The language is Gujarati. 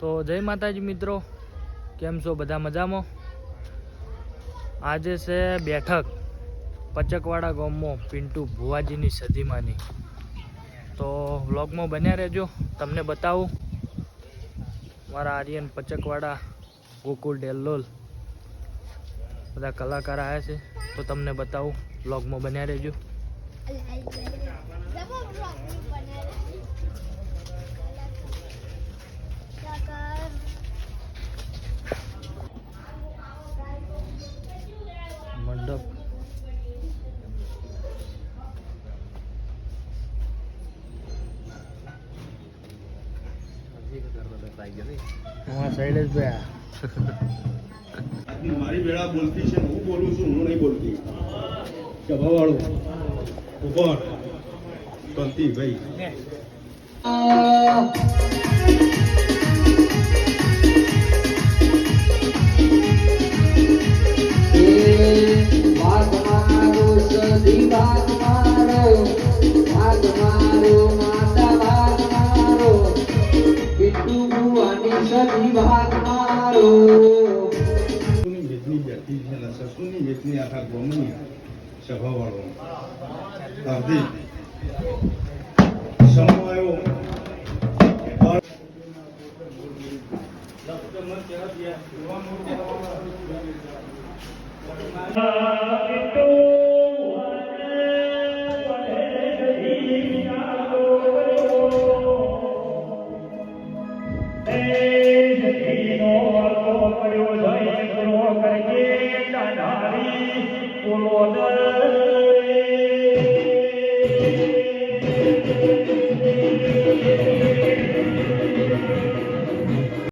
તો જય માતાજી મિત્રો, કેમ છો? બધા મજામાં? આજે છે બેઠક પચકવાડા ગામમાં પિન્ટુ ભુવાજીની સદીમાની. તો વ્લોગમાં બન્યા રહેજો, તમને બતાવું. મારા આર્યન પચકવાડા, ગોકુલ, ડેલ્લોલ, બધા કલાકાર આવ્યા છે. તો તમને બતાવું, વ્લોગમાં બન્યા રહેજો. હા શૈલેષભાઈ મારી વેળા બોલતી છે હું બોલું છું હું નહીં બોલતી. સભાવાળો ઉપર શાંતિ ભાઈ ભાગ મારો સદી ભાગ મારો ભાગ મારો સભાવાળો હાર્દિક સમો આવ્યો Marie, Colonel.